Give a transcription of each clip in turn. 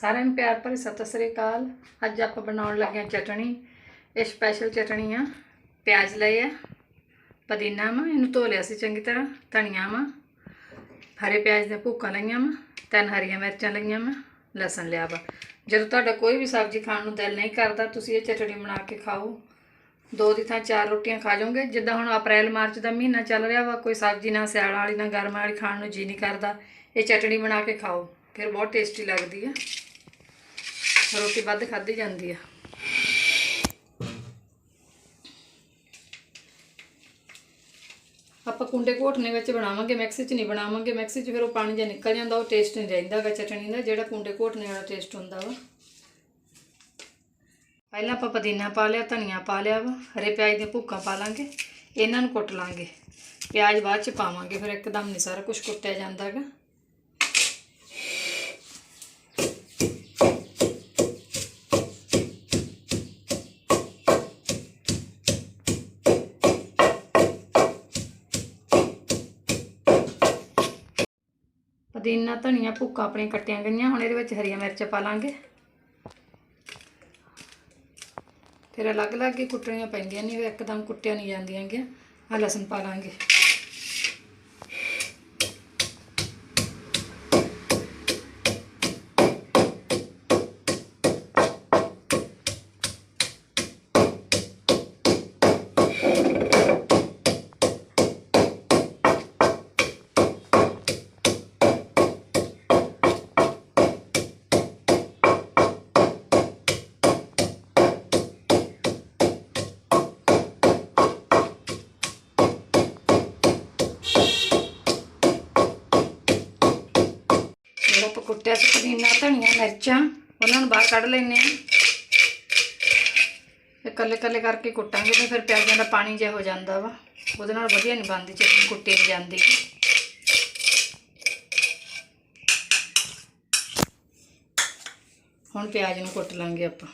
ਸਾਰਿਆਂ ਨੂੰ ਪਿਆਰ ਭਰੀ ਸਤਿ ਸ੍ਰੀ ਅਕਾਲ। ਅੱਜ ਆਪਾਂ ਬਣਾਉਣ ਲੱਗੇ ਹਾਂ ਚਟਣੀ। ਇਹ ਸਪੈਸ਼ਲ ਚਟਣੀ ਆ। ਪਿਆਜ਼ ਲਏ ਆ, ਪੁਦੀਨਾ ਵਾ, ਇਹਨੂੰ ਧੋ ਲਿਆ ਸੀ ਚੰਗੀ ਤਰ੍ਹਾਂ, ਧਨੀਆ ਵਾ, ਹਰੇ ਪਿਆਜ਼ ਦੇ ਭੁੱਕਾਂ ਲਈਆਂ ਵਾ, ਤਿੰਨ ਹਰੀਆਂ ਮਿਰਚਾਂ ਲਈਆਂ ਵਾ, ਲਸਣ ਲਿਆ ਵਾ। ਜਦੋਂ ਤੁਹਾਡਾ ਕੋਈ ਵੀ ਸਬਜ਼ੀ ਖਾਣ ਨੂੰ ਦਿਲ ਨਹੀਂ ਕਰਦਾ, ਤੁਸੀਂ ਇਹ ਚਟਣੀ ਬਣਾ ਕੇ ਖਾਓ। ਦੋ ਦੀ ਥਾਂ ਚਾਰ ਰੋਟੀਆਂ ਖਾ ਜਾਓਗੇ। ਜਿੱਦਾਂ ਹੁਣ ਅਪ੍ਰੈਲ, ਮਾਰਚ ਦਾ ਮਹੀਨਾ ਚੱਲ ਰਿਹਾ ਵਾ, ਕੋਈ ਸਬਜ਼ੀ ਨਾ ਸਿਆਲ ਵਾਲੀ, ਨਾ ਗਰਮ ਵਾਲੀ ਖਾਣ ਨੂੰ ਜੀ ਨਹੀਂ ਕਰਦਾ। ਇਹ ਚਟਣੀ ਬਣਾ ਕੇ ਖਾਓ। ਫਿਰ ਬਹੁਤ ਟੇਸਟੀ ਲੱਗਦੀ ਆ। ਰੋਟੀ ਵੱਧ ਖਾਧੀ ਜਾਂਦੀ ਆ। ਆਪਾਂ ਕੁੰਡੇ ਘੋਟਨੇ ਵਿੱਚ ਬਣਾਵਾਂਗੇ, ਮਿਕਸੀ 'ਚ ਨਹੀਂ ਬਣਾਵਾਂਗੇ, ਮਿਕਸੀ 'ਚ ਫਿਰ ਉਹ ਪਾਣੀ ਜਿਹਾ ਨਿਕਲ ਜਾਂਦਾ, ਉਹ ਟੇਸਟ ਨਹੀਂ ਰਹਿੰਦਾਗਾ ਚਟਣੀ ਦਾ, ਜਿਹੜਾ ਕੁੰਡੇ ਘੋਟਨੇ ਵਾਲਾ ਟੇਸਟ ਹੁੰਦਾ ਵਾ। ਪਹਿਲਾਂ ਆਪਾਂ ਪੁਦੀਨਾ ਪਾ ਲਿਆ, ਧਨੀਆ ਪਾ ਲਿਆ ਵਾ, ਹਰੇ ਪਿਆਜ਼ ਦੀਆਂ ਭੁੱਕਾਂ ਪਾ ਲਾਂਗੇ, ਇਹਨਾਂ ਨੂੰ ਕੁੱਟ ਲਾਂਗੇ। ਪਿਆਜ਼ ਬਾਅਦ 'ਚ ਪਾਵਾਂਗੇ, ਫਿਰ ਇੱਕਦਮ ਨਹੀਂ ਸਾਰਾ ਕੁਝ ਕੁੱਟਿਆ ਜਾਂਦਾਗਾ ਪੁਦੀਨਾ ਧਨੀਆ ਭੁੱਕਾਂ ਆਪਣੀਆਂ ਕੱਟੀਆਂ ਗਈਆਂ, ਹੁਣ ਇਹਦੇ ਵਿੱਚ ਹਰੀਆਂ ਮਿਰਚਾਂ ਪਾ ਲਾਂਗੇ। ਫਿਰ ਅਲੱਗ-ਅਲੱਗ ਹੀ ਕੁੱਟਣੀਆਂ ਪੈਂਦੀਆਂ ਨਹੀਂ ਇੱਕਦਮ ਕੁੱਟਿਆ ਨਹੀਂ ਜਾਂਦੀਆਂ ਹੈਗੀਆਂ। ਆ ਲਸਣ ਪਾ ਲਾਂਗੇ। ਕੁੱਟਿਆ ਸੀ, ਪੁਦੀਨਾ, ਧਨੀਆ, ਮਿਰਚਾਂ, ਉਹਨਾਂ ਨੂੰ ਬਾਹਰ ਕੱਢ ਲੈਣੇ ਆ ਇਹ ਕੱਲੇ ਕੱਲੇ ਕਰਕੇ ਕੁੱਟਾਂਗੇ ਤੇ ਫਿਰ ਪਿਆਜ਼ਾਂ ਦਾ ਪਾਣੀ ਜਿਹਾ ਹੋ ਜਾਂਦਾ ਵਾ। ਉਹਦੇ ਨਾਲ ਵਧੀਆ ਨਹੀਂ ਬਣਦੀ ਚਟਨੀ ਕੁੱਟੀ ਨਹੀਂ ਜਾਂਦੀ। ਹੁਣ ਪਿਆਜ਼ ਨੂੰ ਕੁੱਟ ਲਾਂਗੇ ਆਪਾਂ।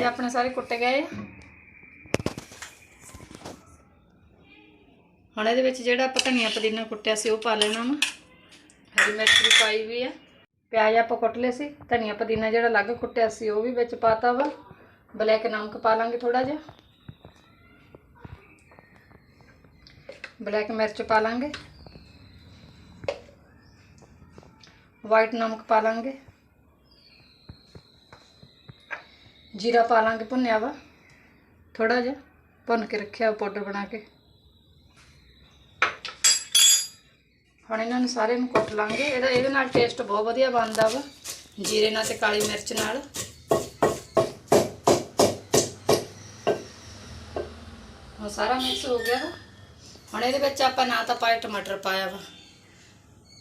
ਪਿਆਜ਼ ਆਪਣੇ ਸਾਰੇ ਕੁੱਟੇ ਗਏ ਆ। ਹੁਣ ਇਹਦੇ ਵਿੱਚ ਜਿਹੜਾ ਆਪਾਂ ਧਨੀਆ ਪੁਦੀਨਾ ਕੁੱਟਿਆ ਸੀ, ਉਹ ਪਾ ਲੈਣਾ ਵਾ। ਹਰੀ ਮਿਰਚ ਵੀ ਪਾਈ ਵੀ ਆ। ਪਿਆਜ਼ ਆਪਾਂ ਕੁੱਟ ਲਏ ਸੀ, ਧਨੀਆ ਪੁਦੀਨਾ ਜਿਹੜਾ ਅਲੱਗ ਕੁੱਟਿਆ ਸੀ, ਉਹ ਵੀ ਵਿੱਚ ਪਾਤਾ ਵਾ। ਬਲੈਕ ਨਮਕ ਪਾ ਲਾਂਗੇ ਥੋੜਾ ਜਿਹਾ। ਬਲੈਕ ਮਿਰਚ ਪਾ ਲਾਂਗੇ। ਵਾਈਟ ਨਮਕ ਪਾ ਲਾਂਗੇ। ਜੀਰਾ ਪਾ ਲਾਂਗੇ ਭੁੰਨਿਆ ਵਾ। ਥੋੜਾ ਜਿਹਾ ਭੁੰਨ ਕੇ ਰੱਖਿਆ ਪਾਊਡਰ ਬਣਾ ਕੇ। ਹੁਣ ਇਹਨਾਂ ਨੂੰ ਸਾਰੇ ਨੂੰ ਕੁੱਟ ਲਾਂਗੇ। ਇਹਦਾ ਇਹਦੇ ਨਾਲ ਟੇਸਟ ਬਹੁਤ ਵਧੀਆ ਬਣਦਾ ਵਾ, ਜੀਰੇ ਨਾਲ ਤੇ ਕਾਲੀ ਮਿਰਚ ਨਾਲ। ਹੁਣ ਸਾਰਾ ਮਿਕਸ ਹੋ ਗਿਆ ਵਾ। ਹੁਣ ਇਹਦੇ ਵਿੱਚ ਆਪਾਂ ਨਾ ਤਾਂ ਪਾਇਆ ਟਮਾਟਰ ਪਾਇਆ ਵਾ।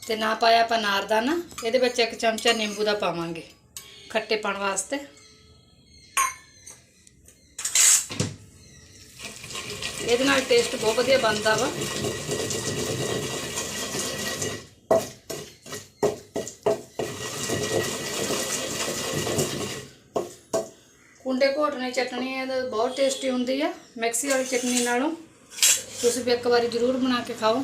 ਤੇ ਨਾ ਪਾਇਆ ਆਪਾਂ ਨਾਰਦਾਨਾ ਇਹਦੇ ਵਿੱਚ ਇੱਕ ਚਮਚਾ ਨਿੰਬੂ ਦਾ ਪਾਵਾਂਗੇ ਖੱਟੇ ਪਾਣ ਵਾਸਤੇ। ਇਹਦੇ ਨਾਲ ਟੇਸਟ ਬਹੁਤ ਵਧੀਆ ਬਣਦਾ ਵਾ। ਕੁੰਡੇ ਘੋਟਣੇ ਚਟਣੀ ਇਹਦਾ ਬਹੁਤ ਟੇਸਟੀ ਹੁੰਦੀ ਆ। ਮਿਕਸੀ ਵਾਲੀ ਚਟਨੀ ਨਾਲੋਂ ਤੁਸੀਂ ਵੀ ਇੱਕ ਵਾਰੀ ਜ਼ਰੂਰ ਬਣਾ ਕੇ ਖਾਓ।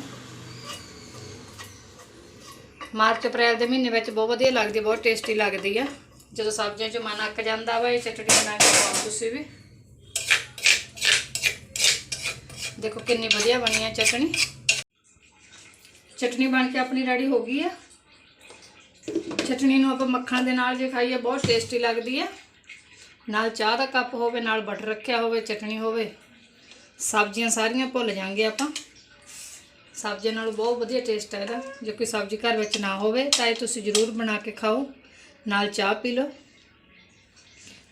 ਮਾਰਚ ਅਪ੍ਰੈਲ ਦੇ ਮਹੀਨੇ ਵਿੱਚ ਬਹੁਤ ਵਧੀਆ ਲੱਗਦੀ, ਬਹੁਤ ਟੇਸਟੀ ਲੱਗਦੀ ਆ। ਜਦੋਂ ਸਬਜ਼ੀਆਂ 'ਚ ਮਨ ਅੱਕ ਜਾਂਦਾ ਵਾ, ਇਹ ਚਟਣੀ ਬਣਾ ਕੇ ਖਾਓ ਤੁਸੀਂ ਵੀ। ਦੇਖੋ ਕਿੰਨੀ ਵਧੀਆ ਬਣੀ ਹੈ ਚਟਣੀ। ਚਟਣੀ ਬਣ ਕੇ ਆਪਣੀ ਰੈਡੀ ਹੋ ਗਈ ਆ। ਚਟਣੀ ਨੂੰ ਆਪਾਂ ਮੱਖਣ ਦੇ ਨਾਲ ਜੇ ਖਾਈਏ, ਬਹੁਤ ਟੇਸਟੀ ਲੱਗਦੀ ਆ। ਨਾਲ ਚਾਹ ਦਾ ਕੱਪ ਹੋਵੇ, ਨਾਲ ਬਟਰ ਰੱਖਿਆ ਹੋਵੇ, ਚਟਣੀ ਹੋਵੇ, ਸਬਜ਼ੀਆਂ ਸਾਰੀਆਂ ਭੁੱਲ ਜਾਾਂਗੇ ਆਪਾਂ। ਸਬਜ਼ੀਆਂ ਨਾਲ ਬਹੁਤ ਵਧੀਆ ਟੇਸਟ ਹੈ ਇਹਦਾ। ਜੇ ਕੋਈ ਸਬਜ਼ੀ ਘਰ ਵਿੱਚ ਨਾ ਹੋਵੇ, ਤਾਂ ਇਹ ਤੁਸੀਂ ਜ਼ਰੂਰ ਬਣਾ ਕੇ ਖਾਓ। ਨਾਲ ਚਾਹ ਪੀ ਲਓ।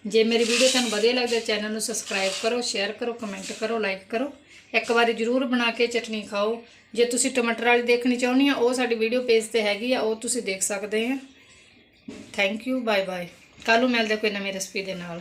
ਜੇ ਮੇਰੀ ਵੀਡੀਓ ਤੁਹਾਨੂੰ ਵਧੀਆ ਲੱਗਦਾ ਚੈਨਲ ਨੂੰ ਸਬਸਕ੍ਰਾਈਬ ਕਰੋ ਸ਼ੇਅਰ ਕਰੋ ਕਮੈਂਟ ਕਰੋ ਲਾਈਕ ਕਰੋ। ਇੱਕ ਵਾਰੀ ਜ਼ਰੂਰ ਬਣਾ ਕੇ ਚਟਨੀ ਖਾਓ। ਜੇ ਤੁਸੀਂ ਟਮਾਟਰ ਵਾਲੀ ਦੇਖਣੀ ਚਾਹੁੰਦੀ ਆ ਉਹ ਸਾਡੀ ਵੀਡੀਓ ਪੇਜ ਤੇ ਹੈਗੀ ਆ, ਉਹ ਤੁਸੀਂ ਦੇਖ ਸਕਦੇ ਆ ਥੈਂਕ ਯੂ ਬਾਏ ਬਾਏ ਕੱਲ ਨੂੰ ਮਿਲਦੇ ਕੋਈ ਨਵੀਂ ਰੈਸਪੀ ਦੇ ਨਾਲ।